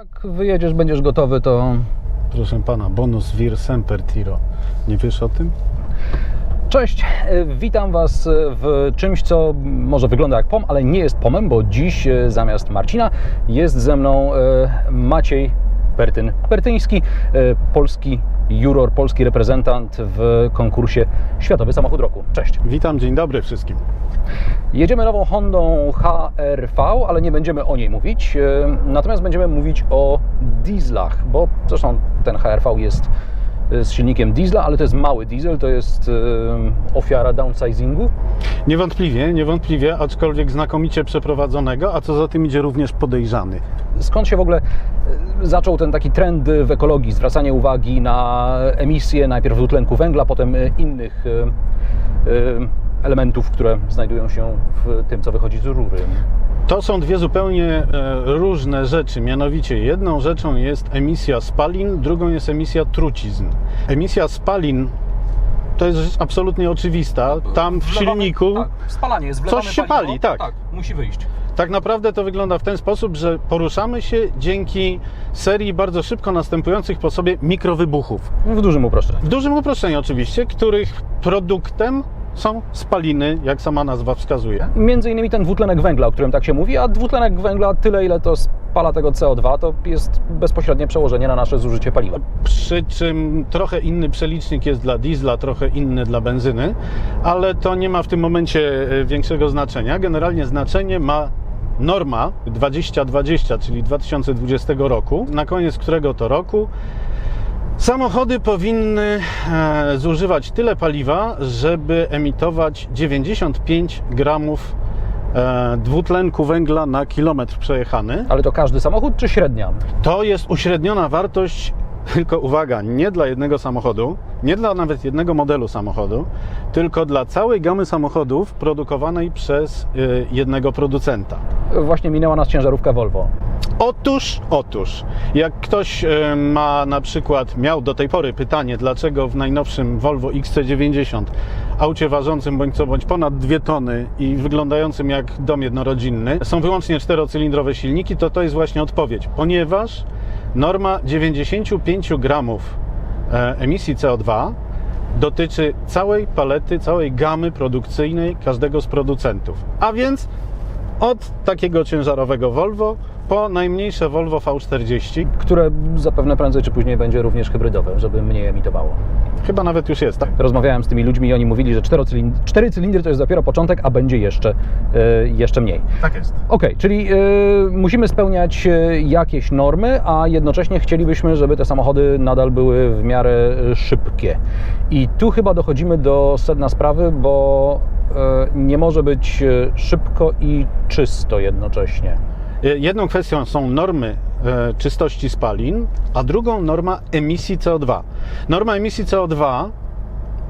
Jak wyjedziesz, będziesz gotowy, to Proszę pana, bonus vir semper tiro. Nie wiesz o tym? Cześć, e, witam Was w czymś, co może wygląda jak POM, ale nie jest POMem, bo dziś e, zamiast Marcina jest ze mną e, Maciej Pertyn Pertyński, polski juror, polski reprezentant w konkursie Światowy Samochód Roku. Cześć. Witam, dzień dobry wszystkim. Jedziemy nową Hondą HR-V, ale nie będziemy o niej mówić. e, Natomiast będziemy mówić o dieslach, bo zresztą ten HR-V jest e, z silnikiem diesla, ale to jest mały diesel, to jest e, ofiara downsizingu. Niewątpliwie, niewątpliwie, aczkolwiek znakomicie przeprowadzonego, a co za tym idzie również podejrzany. Skąd się w ogóle zaczął ten taki trend w ekologii, zwracanie uwagi na emisje, najpierw dwutlenku węgla, potem innych elementów, które znajdują się w tym, co wychodzi z rury. To są dwie zupełnie e, różne rzeczy. Mianowicie jedną rzeczą jest emisja spalin, drugą jest emisja trucizn. Emisja spalin to jest rzecz absolutnie oczywista. Tam w silniku Tak, spalanie jest Coś się pali, tak. Tak, musi wyjść. tak naprawdę to wygląda w ten sposób, że poruszamy się dzięki serii bardzo szybko następujących po sobie mikrowybuchów. W dużym uproszczeniu. W dużym uproszczeniu oczywiście, których produktem są spaliny, jak sama nazwa wskazuje. Między innymi ten dwutlenek węgla, o którym tak się mówi, a dwutlenek węgla tyle, ile to spala tego CO2, to jest bezpośrednie przełożenie na nasze zużycie paliwa. Przy czym trochę inny przelicznik jest dla diesla, trochę inny dla benzyny, ale to nie ma w tym momencie e, większego znaczenia. Generalnie znaczenie ma norma 2020, czyli 2020 roku, na koniec którego to roku samochody powinny e, zużywać tyle paliwa, żeby emitować 95 gramów e, dwutlenku węgla na kilometr przejechany. Ale to każdy samochód czy średnia? To jest uśredniona wartość, tylko uwaga, nie dla jednego samochodu, nie dla nawet jednego modelu samochodu, tylko dla całej gamy samochodów produkowanej przez y, jednego producenta. Właśnie minęła nas ciężarówka Volvo. Otóż, otóż, jak ktoś y, ma na przykład, miał do tej pory pytanie, dlaczego w najnowszym Volvo XC90, aucie ważącym bądź co bądź ponad 2 tony i wyglądającym jak dom jednorodzinny, są wyłącznie czterocylindrowe silniki, to to jest właśnie odpowiedź, ponieważ norma 95 gramów e, emisji CO2 dotyczy całej palety, całej gamy produkcyjnej każdego z producentów. A więc od takiego ciężarowego Volvo po najmniejsze Volvo V40, które zapewne prędzej czy później będzie również hybrydowe, żeby mniej emitowało. chyba nawet już jest. Tak? Rozmawiałem z tymi ludźmi i oni mówili, że cztery cylindry to jest dopiero początek, a będzie jeszcze, e, jeszcze mniej. tak jest. Okej, czyli e, musimy spełniać e, jakieś normy, a jednocześnie chcielibyśmy, żeby te samochody nadal były w miarę szybkie. I tu chyba dochodzimy do sedna sprawy, bo nie może być szybko i czysto jednocześnie. Jedną kwestią są normy e, czystości spalin, a drugą norma emisji CO2. Norma emisji CO2,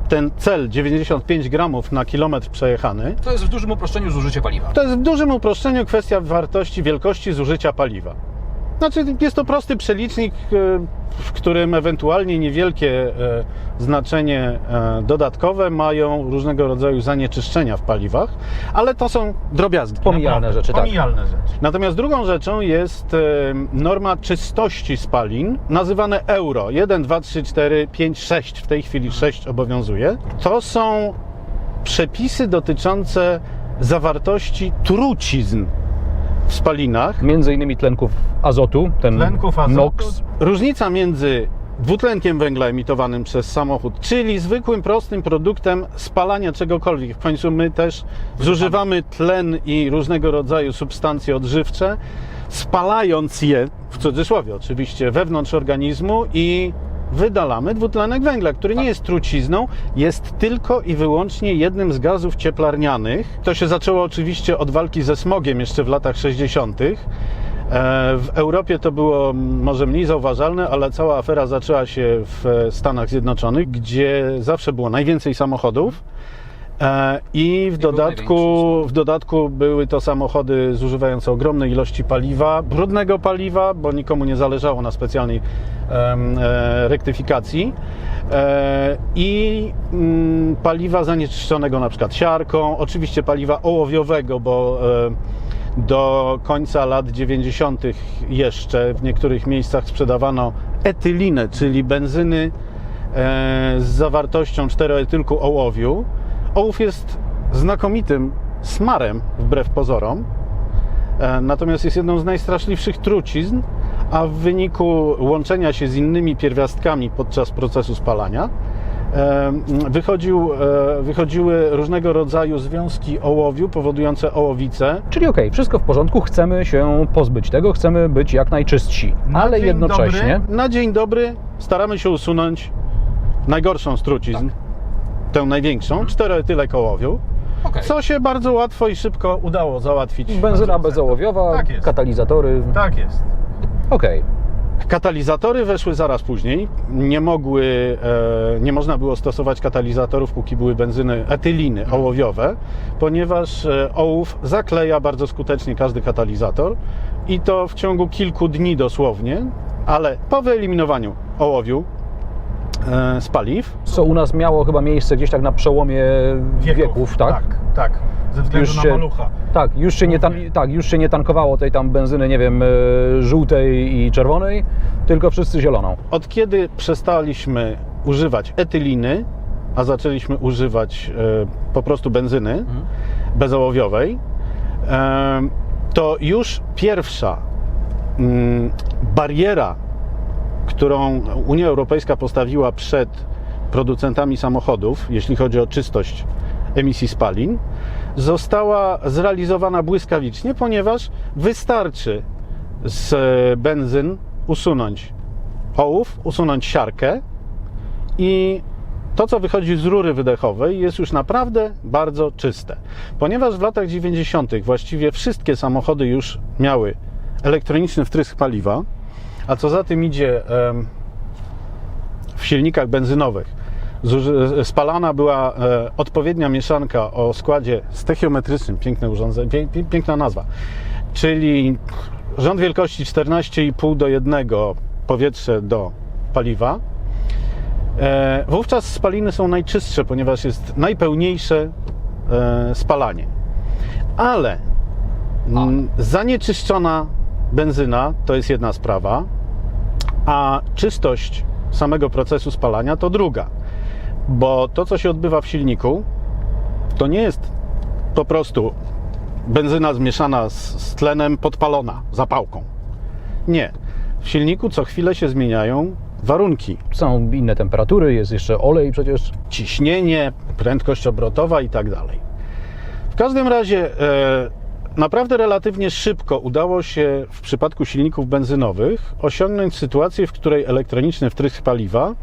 ten cel 95 gramów na kilometr przejechany, To jest w dużym uproszczeniu zużycie paliwa. to jest w dużym uproszczeniu kwestia wartości, wielkości zużycia paliwa. Znaczy, jest to prosty przelicznik, e, w którym ewentualnie niewielkie e, znaczenie e, dodatkowe mają różnego rodzaju zanieczyszczenia w paliwach, ale to są drobiazgi. Pomijalne rzeczy, tak. Pomijalne rzeczy. Natomiast drugą rzeczą jest norma czystości spalin, nazywane euro. 1, 2, 3, 4, 5, 6. W tej chwili 6 obowiązuje. To są przepisy dotyczące zawartości trucizn w spalinach. Między innymi tlenków azotu, ten NOx. Różnica między dwutlenkiem węgla emitowanym przez samochód, czyli zwykłym, prostym produktem spalania czegokolwiek. W końcu my też zużywamy tlen i różnego rodzaju substancje odżywcze, spalając je, w cudzysłowie oczywiście, wewnątrz organizmu i wydalamy dwutlenek węgla, który nie jest trucizną, jest tylko i wyłącznie jednym z gazów cieplarnianych. To się zaczęło oczywiście od walki ze smogiem jeszcze w latach 60. E, W Europie to było może mniej zauważalne, ale cała afera zaczęła się w Stanach Zjednoczonych, gdzie zawsze było najwięcej samochodów. E, I w dodatku, w dodatku były to samochody zużywające ogromne ilości paliwa, brudnego paliwa, bo nikomu nie zależało na specjalnej e, rektyfikacji. E, I mm, paliwa zanieczyszczonego na przykład siarką, oczywiście paliwa ołowiowego, bo Do końca lat 90. jeszcze w niektórych miejscach sprzedawano etylinę, czyli benzyny z zawartością czteroetylku ołowiu. Ołów jest znakomitym smarem, wbrew pozorom. E, Natomiast jest jedną z najstraszliwszych trucizn, a w wyniku łączenia się z innymi pierwiastkami podczas procesu spalania e, wychodził, e, wychodziły różnego rodzaju związki ołowiu powodujące ołowice. Czyli okej, wszystko w porządku, chcemy się pozbyć tego, chcemy być jak najczystsi, Na ale jednocześnie Dobry, na dzień dobry staramy się usunąć najgorszą z trucizn, tę największą, czteroetylek ołowiu, Okej. co się bardzo łatwo i szybko udało załatwić. benzyna bezołowiowa, Tak jest. katalizatory. Tak jest. Okej. Katalizatory weszły zaraz później. Nie mogły, e, nie można było stosować katalizatorów, póki były benzyny etyliny ołowiowe, ponieważ e, ołów zakleja bardzo skutecznie każdy katalizator i to w ciągu kilku dni dosłownie, ale po wyeliminowaniu ołowiu z paliw, Co u nas miało chyba miejsce gdzieś tak na przełomie wieków, tak? Tak, tak. Ze względu Już na się- malucha. Tak, już się, nie tan- tak, już się nie tankowało tej tam benzyny, nie wiem, e, żółtej i czerwonej, tylko wszyscy zieloną. od kiedy przestaliśmy używać etyliny, a zaczęliśmy używać e, po prostu benzyny bezołowiowej, e, to już pierwsza mm, bariera, którą Unia Europejska postawiła przed producentami samochodów, jeśli chodzi o czystość emisji spalin, została zrealizowana błyskawicznie, ponieważ wystarczy z benzyn usunąć ołów, usunąć siarkę i to, co wychodzi z rury wydechowej, jest już naprawdę bardzo czyste. Ponieważ w latach 90. właściwie wszystkie samochody już miały elektroniczny wtrysk paliwa, a co za tym idzie w silnikach benzynowych zuży- spalana była e, odpowiednia mieszanka o składzie stechiometrycznym, piękne urządzenie, piękna nazwa, czyli rząd wielkości 14,5 do 1 powietrze do paliwa. E, wówczas spaliny są najczystsze, ponieważ jest najpełniejsze e, spalanie. Ale mm, zanieczyszczona benzyna to jest jedna sprawa, a czystość samego procesu spalania to druga. Bo to, co się odbywa w silniku, to nie jest po prostu benzyna zmieszana z, z tlenem podpalona zapałką. Nie. W silniku co chwilę się zmieniają warunki. Są inne temperatury, jest jeszcze olej przecież. ciśnienie, prędkość obrotowa i tak dalej. W każdym razie e, naprawdę relatywnie szybko udało się w przypadku silników benzynowych osiągnąć sytuację, w której elektroniczny wtrysk paliwa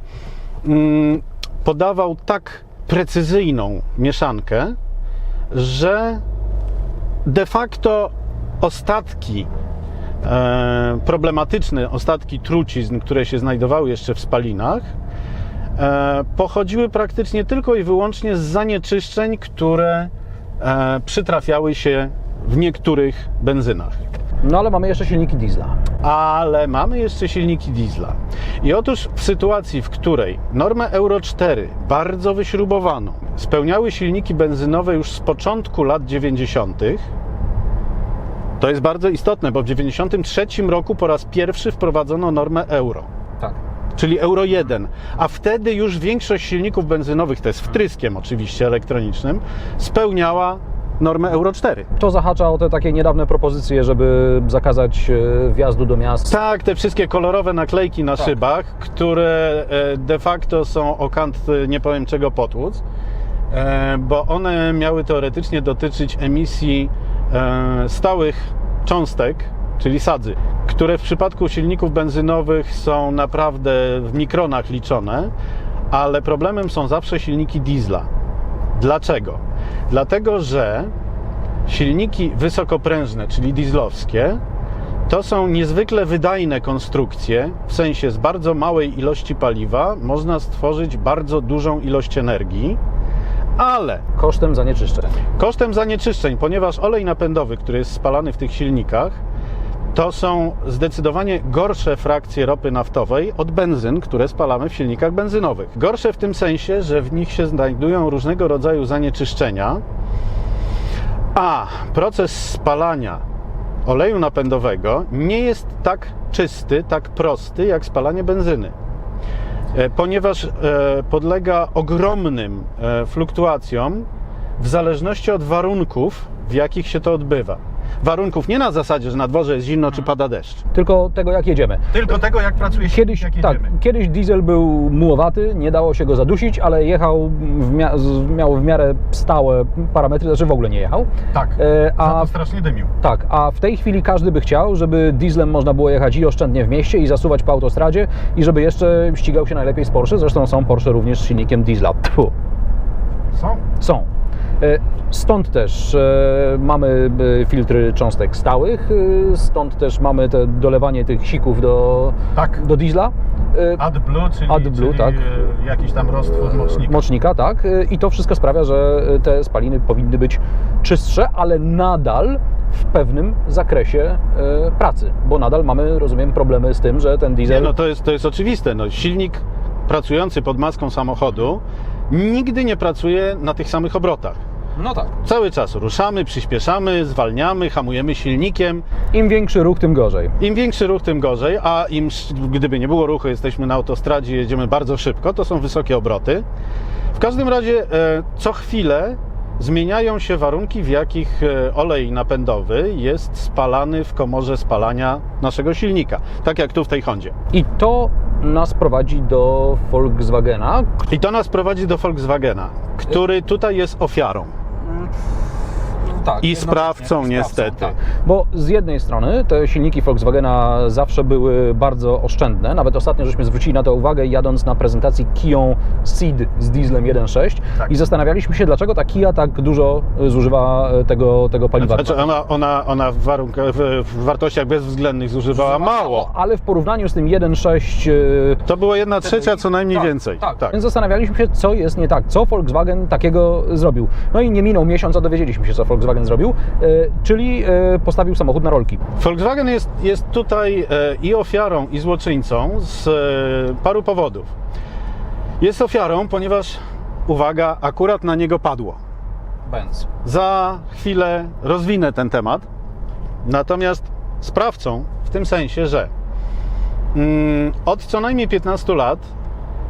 mm, podawał tak precyzyjną mieszankę, że de facto ostatki e, problematyczne ostatki trucizn, które się znajdowały jeszcze w spalinach, e, pochodziły praktycznie tylko i wyłącznie z zanieczyszczeń, które e, przytrafiały się w niektórych benzynach. No ale mamy jeszcze silniki diesla. Ale mamy jeszcze silniki diesla. I otóż w sytuacji, w której normę Euro 4 bardzo wyśrubowano, spełniały silniki benzynowe już z początku lat 90., to jest bardzo istotne, bo w 93 roku po raz pierwszy wprowadzono normę euro Tak. czyli Euro 1, a wtedy już większość silników benzynowych, to jest wtryskiem oczywiście elektronicznym, spełniała normę Euro 4. To zahacza o te takie niedawne propozycje, żeby zakazać e, wjazdu do miast. Tak, te wszystkie kolorowe naklejki na szybach, które e, de facto są o kant e, nie powiem czego potłuc, bo one miały teoretycznie dotyczyć emisji stałych cząstek, czyli sadzy, które w przypadku silników benzynowych są naprawdę w mikronach liczone, ale problemem są zawsze silniki diesla. Dlaczego? Dlatego, że silniki wysokoprężne, czyli dieslowskie, to są niezwykle wydajne konstrukcje, w sensie z bardzo małej ilości paliwa można stworzyć bardzo dużą ilość energii, ale Kosztem zanieczyszczeń. kosztem zanieczyszczeń, ponieważ olej napędowy, który jest spalany w tych silnikach, to są zdecydowanie gorsze frakcje ropy naftowej od benzyn, które spalamy w silnikach benzynowych. Gorsze w tym sensie, że w nich się znajdują różnego rodzaju zanieczyszczenia, a proces spalania oleju napędowego nie jest tak czysty, tak prosty jak spalanie benzyny. E, Ponieważ e, podlega ogromnym e, fluktuacjom w zależności od warunków, w jakich się to odbywa. Warunków nie na zasadzie, że na dworze jest zimno czy pada deszcz. Tylko tego, jak jedziemy. Tylko tego, jak pracuje Kiedyś, tak, kiedyś diesel był mułowaty, nie dało się go zadusić, ale jechał, w mia- miał w miarę stałe parametry, znaczy w ogóle nie jechał. Tak, E, a strasznie dymił. Tak, a w tej chwili każdy by chciał, żeby dieslem można było jechać i oszczędnie w mieście i zasuwać po autostradzie i żeby jeszcze ścigał się najlepiej z Porsche. Zresztą są Porsche również z silnikiem diesla. Tfu, Są? są. E, Stąd też e, mamy e, filtry cząstek stałych, stąd też mamy te dolewanie tych sików do, Tak. do diesla. AdBlue, czyli, AdBlue, czyli tak. jakiś tam roztwór mocznika. mocznika, tak. I to wszystko sprawia, że te spaliny powinny być czystsze, ale nadal w pewnym zakresie pracy, bo nadal mamy, rozumiem, problemy z tym, że ten Nie, diesel... no to jest, to jest oczywiste. No, silnik pracujący pod maską samochodu nigdy nie pracuje na tych samych obrotach. no tak. Cały czas ruszamy, przyspieszamy, zwalniamy, hamujemy silnikiem. Im większy ruch, tym gorzej. Im większy ruch, tym gorzej, a im, gdyby nie było ruchu, jesteśmy na autostradzie, jedziemy bardzo szybko, to są wysokie obroty. W każdym razie e, co chwilę zmieniają się warunki, w jakich e, olej napędowy jest spalany w komorze spalania naszego silnika. Tak jak tu w tej Hondzie. I to nas prowadzi do Volkswagena, I to nas prowadzi do Volkswagena, który tutaj jest ofiarą. Tak, I sprawcą niestety. tak. Bo z jednej strony te silniki Volkswagena zawsze były bardzo oszczędne. Nawet ostatnio żeśmy zwrócili na to uwagę, jadąc na prezentacji Kia Ceed z dieslem 1.6 Tak. i zastanawialiśmy się, dlaczego ta Kia tak dużo y, zużywa y, tego, tego paliwa. Znaczy ona, ona, ona w, warunkach, w, wartościach bezwzględnych zużywała mało. Ale w porównaniu z tym 1.6 y, To było jedna trzecia co najmniej tak, więcej. Tak, Więc zastanawialiśmy się, co jest nie tak, co Volkswagen takiego zrobił. No i nie minął miesiąc, a dowiedzieliśmy się, co Volkswagen zrobił, y, czyli y, postawił samochód na rolki. Volkswagen jest, jest tutaj e, i ofiarą, i złoczyńcą z e, paru powodów. Jest ofiarą, ponieważ, uwaga, akurat na niego padło. Benz. Za chwilę rozwinę ten temat. Natomiast sprawcą w tym sensie, że mm, od co najmniej 15 lat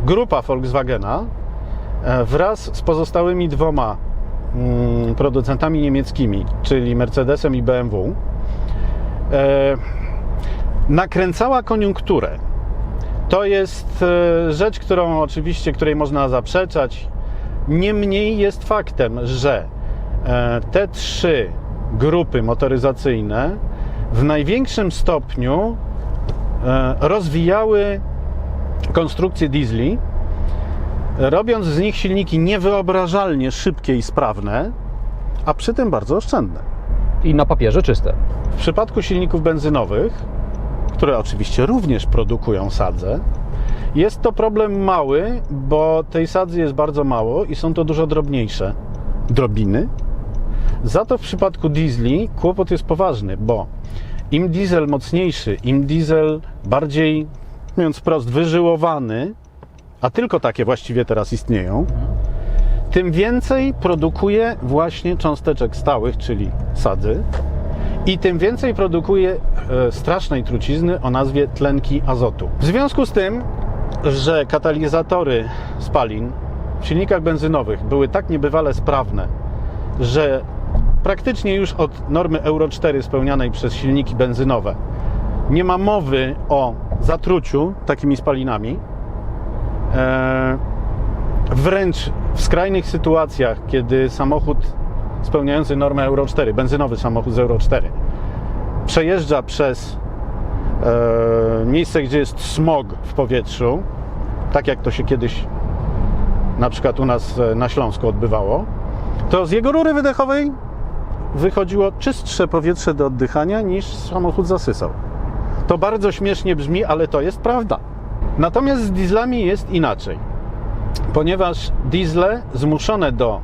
grupa Volkswagena e, wraz z pozostałymi dwoma mm, producentami niemieckimi, czyli Mercedesem i BMW, e, nakręcała koniunkturę. To jest e, rzecz, którą oczywiście, której można zaprzeczać. Niemniej jest faktem, że e, te trzy grupy motoryzacyjne w największym stopniu rozwijały konstrukcję diesli, robiąc z nich silniki niewyobrażalnie szybkie i sprawne, a przy tym bardzo oszczędne. I na papierze czyste. W przypadku silników benzynowych, które oczywiście również produkują sadzę, jest to problem mały, bo tej sadzy jest bardzo mało i są to dużo drobniejsze drobiny. Za to w przypadku diesli kłopot jest poważny, bo im diesel mocniejszy, im diesel bardziej, mówiąc wprost, wyżyłowany, a tylko takie właściwie teraz istnieją, tym więcej produkuje właśnie cząsteczek stałych, czyli sadzy, i tym więcej produkuje e, strasznej trucizny o nazwie tlenki azotu. W związku z tym, że katalizatory spalin w silnikach benzynowych były tak niebywale sprawne, że praktycznie już od normy Euro 4 spełnianej przez silniki benzynowe nie ma mowy o zatruciu takimi spalinami. E, wręcz w skrajnych sytuacjach, kiedy samochód spełniający normę Euro 4, benzynowy samochód z Euro 4, przejeżdża przez e, miejsce, gdzie jest smog w powietrzu, tak jak to się kiedyś na przykład u nas e, na Śląsku odbywało, to z jego rury wydechowej wychodziło czystsze powietrze do oddychania niż samochód zasysał. To bardzo śmiesznie brzmi, ale to jest prawda. Natomiast z dieslami jest inaczej, ponieważ diesle zmuszone do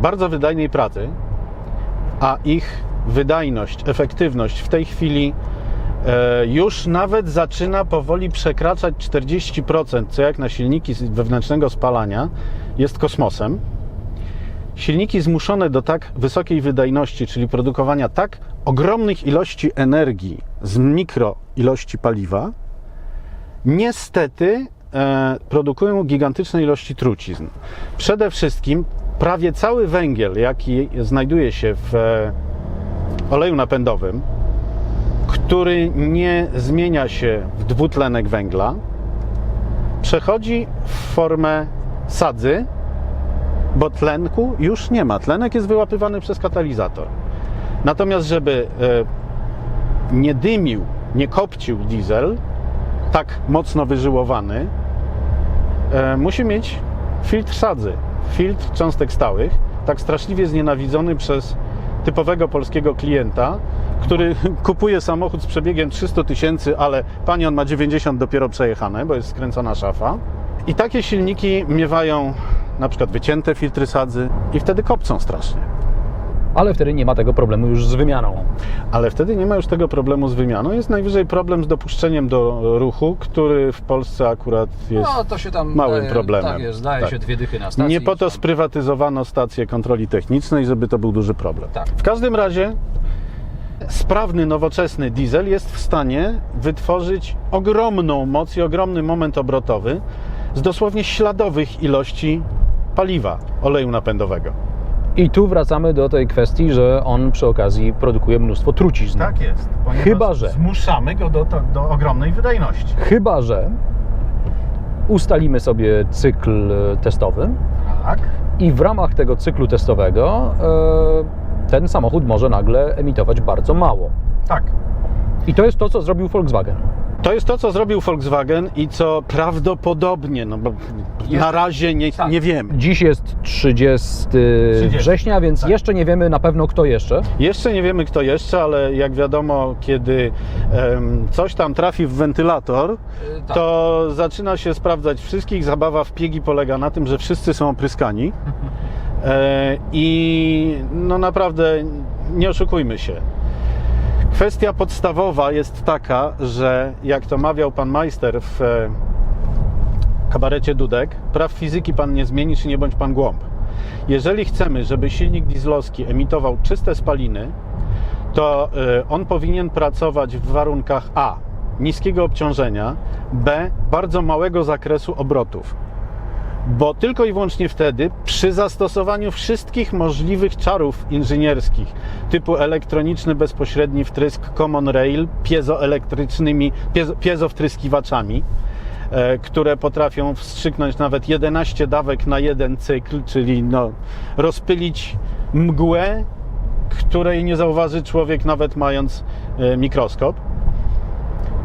bardzo wydajnej pracy, a ich wydajność, efektywność w tej chwili e, już nawet zaczyna powoli przekraczać 40%, co jak na silniki wewnętrznego spalania jest kosmosem. Silniki zmuszone do tak wysokiej wydajności, czyli produkowania tak ogromnych ilości energii z mikro ilości paliwa, niestety produkują gigantyczne ilości trucizn. Przede wszystkim prawie cały węgiel, jaki znajduje się w e, oleju napędowym, który nie zmienia się w dwutlenek węgla, przechodzi w formę sadzy, bo tlenku już nie ma. Tlenek jest wyłapywany przez katalizator. Natomiast, żeby e, nie dymił, nie kopcił diesel, tak mocno wyżyłowany, e, musi mieć filtr sadzy, filtr cząstek stałych, tak straszliwie znienawidzony przez typowego polskiego klienta, który kupuje samochód z przebiegiem 300 tysięcy, ale pani on ma 90 dopiero przejechane, bo jest skręcona szafa. I takie silniki miewają na przykład wycięte filtry sadzy i wtedy kopcą strasznie. Ale wtedy nie ma tego problemu już z wymianą. Ale wtedy nie ma już tego problemu z wymianą. Jest najwyżej problem z dopuszczeniem do ruchu, który w Polsce akurat jest. No to się tam małym daje, problemem. Tak jest, daje Tak. się dwie dychy na stacji. Nie po to sprywatyzowano stację kontroli technicznej, żeby to był duży problem. Tak. W każdym razie sprawny, nowoczesny diesel jest w stanie wytworzyć ogromną moc i ogromny moment obrotowy z dosłownie śladowych ilości paliwa, oleju napędowego. I tu wracamy do tej kwestii, że on przy okazji produkuje mnóstwo trucizn. Tak jest. ponieważ Chyba, że- Zmuszamy go do, do ogromnej wydajności. Chyba, że ustalimy sobie cykl e, testowy Tak. i w ramach tego cyklu testowego e, ten samochód może nagle emitować bardzo mało. Tak. I to jest to, co zrobił Volkswagen. To jest to, co zrobił Volkswagen i co prawdopodobnie, no bo na razie nie, Tak. nie wiemy. Dziś jest 30, 30, września, więc tak. jeszcze nie wiemy na pewno kto jeszcze. Jeszcze nie wiemy kto jeszcze, ale jak wiadomo, kiedy em, coś tam trafi w wentylator, tak. to zaczyna się sprawdzać wszystkich. Zabawa w piegi polega na tym, że wszyscy są opryskani. E, I no naprawdę nie oszukujmy się. Kwestia podstawowa jest taka, że jak to mawiał pan Majster w e, kabarecie Dudek, praw fizyki pan nie zmieni, czy nie bądź pan głąb. Jeżeli chcemy, żeby silnik dieslowski emitował czyste spaliny, to e, on powinien pracować w warunkach A. niskiego obciążenia, B. bardzo małego zakresu obrotów. Bo tylko i wyłącznie wtedy, przy zastosowaniu wszystkich możliwych czarów inżynierskich, typu elektroniczny bezpośredni wtrysk Common Rail, piezoelektrycznymi, piezo, piezowtryskiwaczami, e, które potrafią wstrzyknąć nawet 11 dawek na jeden cykl, czyli no, rozpylić mgłę, której nie zauważy człowiek nawet mając e, mikroskop.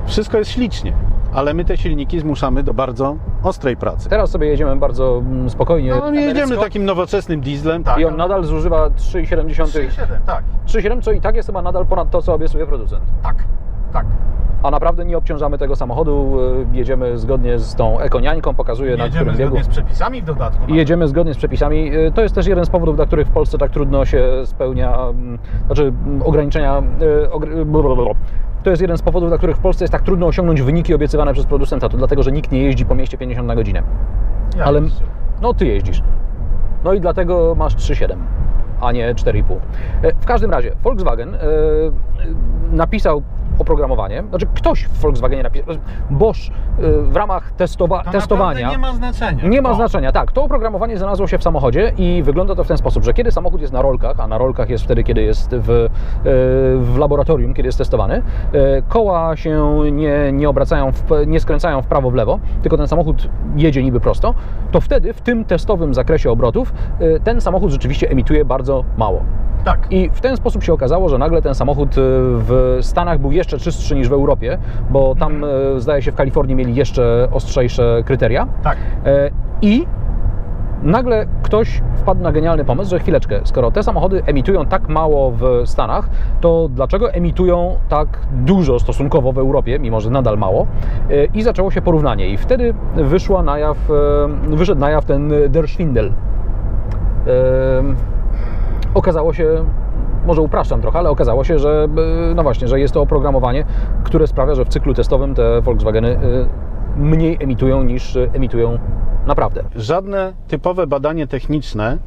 Wszystko jest ślicznie, ale my te silniki zmuszamy do bardzo ostrej pracy. Teraz sobie jedziemy bardzo mm, spokojnie. No, my jedziemy amerycko takim nowoczesnym dieslem. Tak, I on nadal zużywa 3,7. 3,7, tak. 3,7, co i tak jest chyba nadal ponad to, co obiecuje producent. Tak, tak. A naprawdę nie obciążamy tego samochodu, y, jedziemy zgodnie z tą ekoniańką, pokazuje na którym biegu. przepisami w dodatku. I jedziemy zgodnie z przepisami. Y, To jest też jeden z powodów, dla których w Polsce tak trudno się spełnia, mm, znaczy mm, ograniczenia. To jest jeden z powodów, dla których w Polsce jest tak trudno osiągnąć wyniki obiecywane przez producenta. To dlatego, że nikt nie jeździ po mieście 50 na godzinę. ale no ty jeździsz. No i dlatego masz 3,7, a nie 4,5. E, W każdym razie Volkswagen e, napisał oprogramowanie, znaczy ktoś w Volkswagenie napisał, Bosch e, w ramach testowa testowania nie ma znaczenia. nie ma To- znaczenia, tak. To oprogramowanie znalazło się w samochodzie i wygląda to w ten sposób, że kiedy samochód jest na rolkach, a na rolkach jest wtedy, kiedy jest w, e, w laboratorium, kiedy jest testowany, e, koła się nie, nie obracają, w, nie skręcają w prawo, w lewo, tylko ten samochód jedzie niby prosto, to wtedy w tym testowym zakresie obrotów ten samochód rzeczywiście emituje bardzo mało. Tak. I w ten sposób się okazało, że nagle ten samochód w Stanach był jeszcze czystszy niż w Europie, bo tam e, zdaje się w Kalifornii mieli jeszcze ostrzejsze kryteria. Tak. E, I nagle ktoś wpadł na genialny pomysł, że chwileczkę, skoro te samochody emitują tak mało w Stanach, to dlaczego emitują tak dużo stosunkowo w Europie, mimo że nadal mało? E, I zaczęło się porównanie. I wtedy wyszła na jaw, wyszedł na jaw ten Der Schwindel. Okazało się, może upraszczam trochę, ale okazało się, że e, no właśnie, że jest to oprogramowanie, które sprawia, że w cyklu testowym te Volkswageny e, mniej emitują niż e, emitują naprawdę. Żadne typowe badanie techniczne,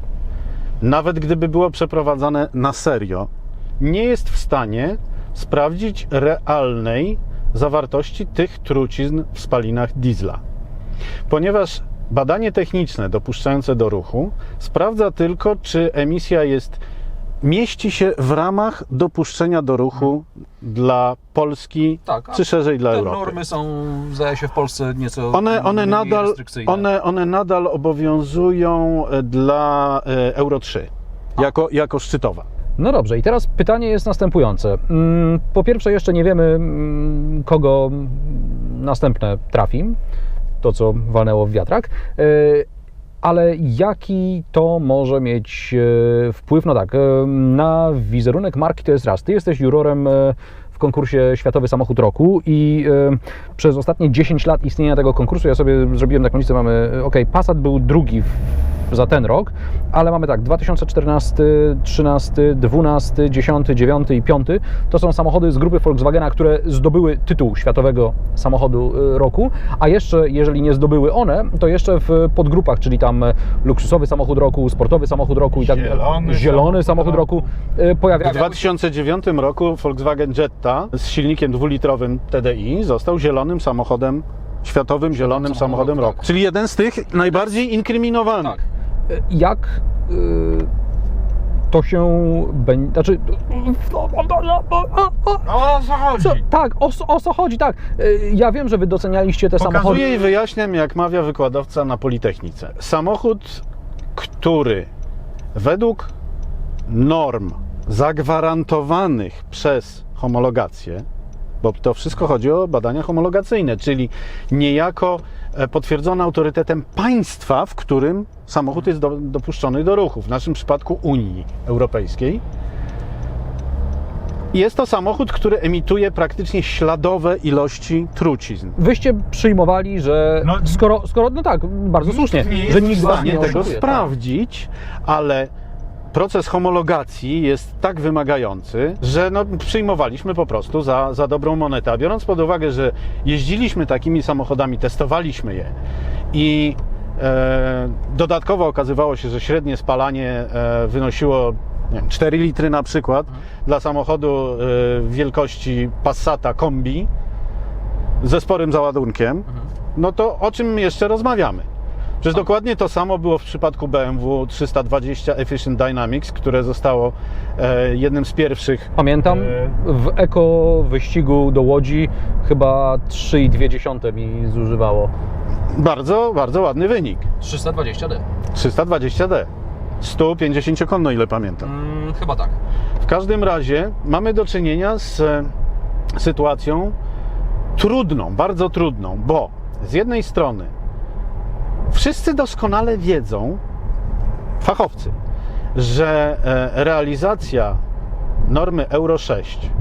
nawet gdyby było przeprowadzane na serio, nie jest w stanie sprawdzić realnej zawartości tych trucizn w spalinach diesla. Ponieważ badanie techniczne dopuszczające do ruchu sprawdza tylko, czy emisja jest mieści się w ramach dopuszczenia do ruchu dla Polski, Tak, czy szerzej dla Te Europy. normy są, zdaje się, w Polsce nieco One, one, nadal, restrykcyjne. one, one nadal obowiązują e, dla e, Euro 3 jako, jako szczytowa. No dobrze, i teraz pytanie jest następujące. Mm, Po pierwsze, jeszcze nie wiemy, mm, kogo następne trafi, to co walnęło w wiatrak, E, ale jaki to może mieć e, wpływ? No tak, e, na wizerunek marki to jest raz. Ty jesteś jurorem e, w konkursie Światowy Samochód Roku i przez ostatnie 10 lat istnienia tego konkursu ja sobie zrobiłem taką listę, mamy, ok, Passat był drugi w, za ten rok, ale mamy tak, 2014, 13, 12, 10, 9 i 5 to są samochody z grupy Volkswagena, które zdobyły tytuł światowego samochodu y, roku, a jeszcze jeżeli nie zdobyły one, to jeszcze w podgrupach, czyli tam e, luksusowy samochód roku, sportowy samochód roku i tak Zielony zielony samochód roku y, pojawia W 2009 roku Volkswagen Jetta z silnikiem dwulitrowym TDI został zielonym samochodem, światowym zielonym samochodem roku. tak. Czyli jeden z tych najbardziej inkryminowalnych. Tak. Jak y, to się będzie. Znaczy. No o co chodzi? Co? Tak, o, o co chodzi, tak. Y, Ja wiem, że wy docenialiście te samochody. Pokazuję i wyjaśniam, jak mawia wykładowca na Politechnice. Samochód, który według norm zagwarantowanych przez homologację, bo to wszystko chodzi o badania homologacyjne, czyli niejako e, potwierdzone autorytetem państwa, w którym samochód jest do, dopuszczony do ruchu, w naszym przypadku Unii Europejskiej. Jest to samochód, który emituje praktycznie śladowe ilości trucizn. Wyście przyjmowali, że No, skoro, skoro, no tak, bardzo słusznie, nie jest że w nikt z was nie tego tak. sprawdzić, ale proces homologacji jest tak wymagający, że no, przyjmowaliśmy po prostu za, za dobrą monetę. A biorąc pod uwagę, że jeździliśmy takimi samochodami, testowaliśmy je i e, dodatkowo okazywało się, że średnie spalanie e, wynosiło nie wiem, 4 litry na przykład dla samochodu e, wielkości Passata kombi ze sporym załadunkiem, no to o czym jeszcze rozmawiamy? Przecież dokładnie to samo było w przypadku BMW 320 Efficient Dynamics, które zostało e, jednym z pierwszych. Pamiętam, E, w eko wyścigu do Łodzi chyba 3,2 mi zużywało. Bardzo, bardzo ładny wynik. 320D. 320D. 150 konno, ile pamiętam. Mm, chyba tak. W każdym razie mamy do czynienia z e, sytuacją trudną, bardzo trudną, bo z jednej strony wszyscy doskonale wiedzą, fachowcy, że e, realizacja normy Euro 6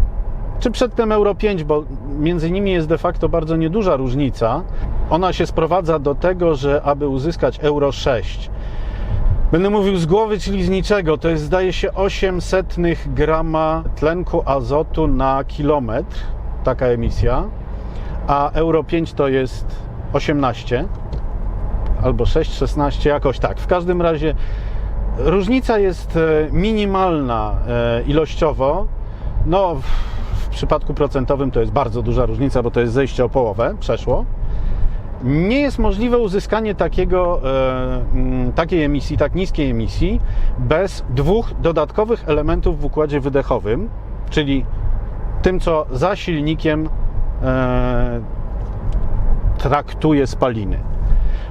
czy przedtem Euro 5, bo między nimi jest de facto bardzo nieduża różnica. Ona się sprowadza do tego, że aby uzyskać Euro 6, Będę mówił z głowy, czyli z niczego. To jest, zdaje się, 800 grama tlenku azotu na kilometr, taka emisja, a Euro 5 to jest 18 albo 6, 16, jakoś tak. W każdym razie różnica jest e, minimalna e, ilościowo. No, w, przypadku procentowym to jest bardzo duża różnica, bo to jest zejście o połowę, przeszło nie jest możliwe uzyskanie takiego, e, takiej emisji, tak niskiej emisji, bez dwóch dodatkowych elementów w układzie wydechowym, czyli tym, co za silnikiem traktuje spaliny.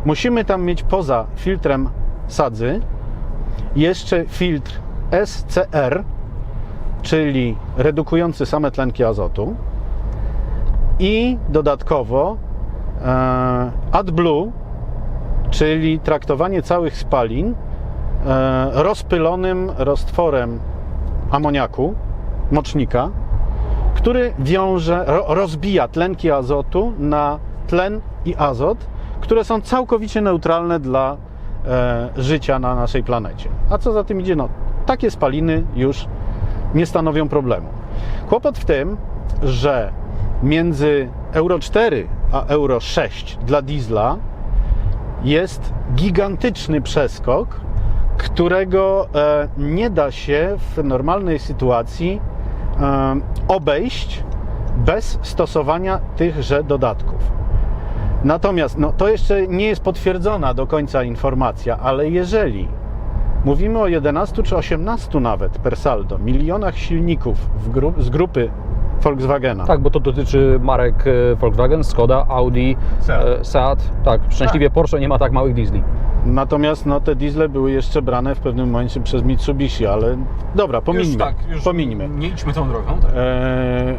Musimy tam mieć poza filtrem sadzy jeszcze filtr SCR, czyli redukujący same tlenki azotu i dodatkowo e, AdBlue, czyli traktowanie całych spalin e, rozpylonym roztworem amoniaku, mocznika, który wiąże, ro, rozbija tlenki azotu na tlen i azot, które są całkowicie neutralne dla e, życia na naszej planecie. A co za tym idzie? No, takie spaliny już nie stanowią problemu. Kłopot w tym, że między Euro 4 a Euro 6 dla diesla jest gigantyczny przeskok, którego e, nie da się w normalnej sytuacji em, obejść bez stosowania tychże dodatków. Natomiast no, to jeszcze nie jest potwierdzona do końca informacja, ale jeżeli mówimy o 11 czy 18 nawet per saldo milionach silników w gru- z grupy Volkswagena, Tak, bo to dotyczy marek e, Volkswagen, Skoda, Audi, Seat. e, Seat. Tak, szczęśliwie Porsche nie ma tak małych diesli. natomiast no, te diesle były jeszcze brane w pewnym momencie przez Mitsubishi, ale dobra, pomińmy. Już tak, już pomińmy. nie idźmy tą drogą. Tak. E,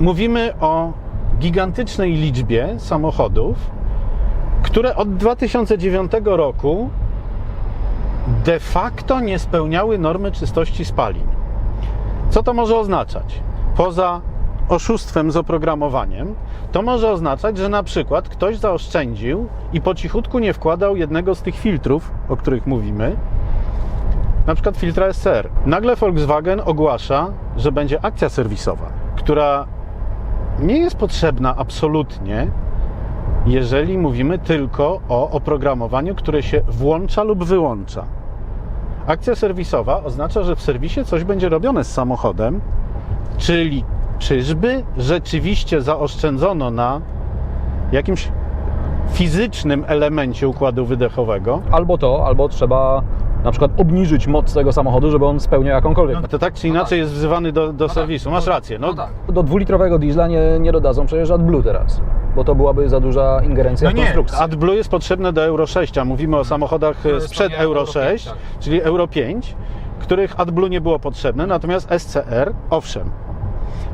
mówimy o gigantycznej liczbie samochodów, które od 2009 roku de facto nie spełniały normy czystości spalin. Co to może oznaczać? Poza oszustwem z oprogramowaniem, to może oznaczać, że na przykład ktoś zaoszczędził i po cichutku nie wkładał jednego z tych filtrów, o których mówimy, na przykład filtra SCR. Nagle Volkswagen ogłasza, że będzie akcja serwisowa, która nie jest potrzebna absolutnie, jeżeli mówimy tylko o oprogramowaniu, które się włącza lub wyłącza. Akcja serwisowa oznacza, że w serwisie coś będzie robione z samochodem, czyli czyżby rzeczywiście zaoszczędzono na jakimś fizycznym elemencie układu wydechowego, Albo to, albo trzeba na przykład obniżyć moc tego samochodu, żeby on spełniał jakąkolwiek. no to tak czy inaczej jest wzywany do, do tak. serwisu. Masz rację. No, No tak. Do dwulitrowego diesla nie, nie dodadzą przecież AdBlue teraz, bo to byłaby za duża ingerencja No w nie, konstrukcję. AdBlue jest potrzebne do Euro 6, a mówimy o samochodach Które sprzed Euro Euro 6, 5, tak. czyli Euro 5, których AdBlue nie było potrzebne, natomiast SCR, owszem.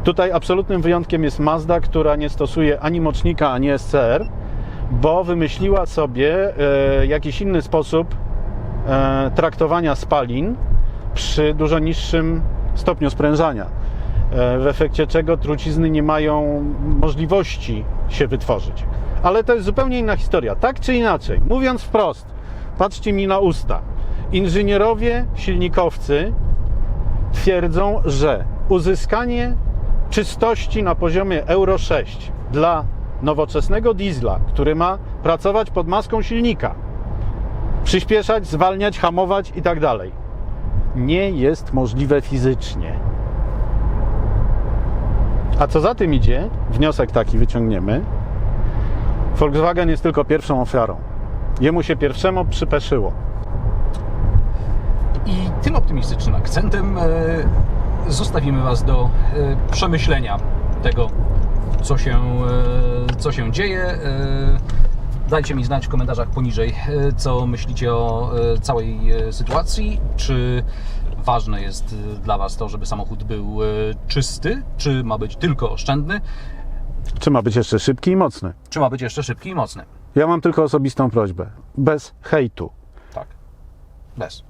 Tutaj absolutnym wyjątkiem jest Mazda, która nie stosuje ani mocznika, ani SCR, bo wymyśliła sobie e, jakiś inny sposób e, traktowania spalin przy dużo niższym stopniu sprężania. E, w efekcie czego trucizny nie mają możliwości się wytworzyć. Ale to jest zupełnie inna historia. Tak czy inaczej, mówiąc wprost, patrzcie mi na usta. Inżynierowie, silnikowcy twierdzą, że uzyskanie czystości na poziomie Euro 6 dla nowoczesnego diesla, który ma pracować pod maską silnika, przyspieszać, zwalniać, hamować i tak dalej, nie jest możliwe fizycznie. A co za tym idzie, wniosek taki wyciągniemy. Volkswagen jest tylko pierwszą ofiarą. Jemu się pierwszemu przypeszyło. I tym optymistycznym akcentem e, zostawimy Was do e, przemyślenia tego, co się, e, co się dzieje. Dajcie mi znać w komentarzach poniżej, e, co myślicie o e, całej e, sytuacji. Czy ważne jest dla Was to, żeby samochód był czysty, czy ma być tylko oszczędny, Czy ma być jeszcze szybki i mocny? czy ma być jeszcze szybki i mocny? Ja mam tylko osobistą prośbę. Bez hejtu. Tak. Bez.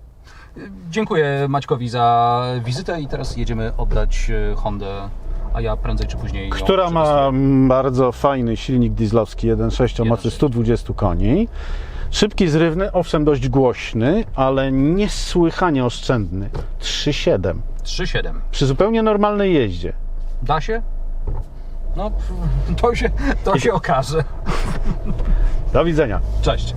Dziękuję Maćkowi za wizytę i teraz jedziemy oddać Hondę, a ja prędzej czy później Która ma bardzo fajny silnik dieslowski 1.6 o mocy 1.6. 120 koni. Szybki, zrywny, owszem dość głośny, ale niesłychanie oszczędny. 3.7. 3,7. Przy zupełnie normalnej jeździe. Da się? No, to się, to się okaże. Do widzenia. Cześć.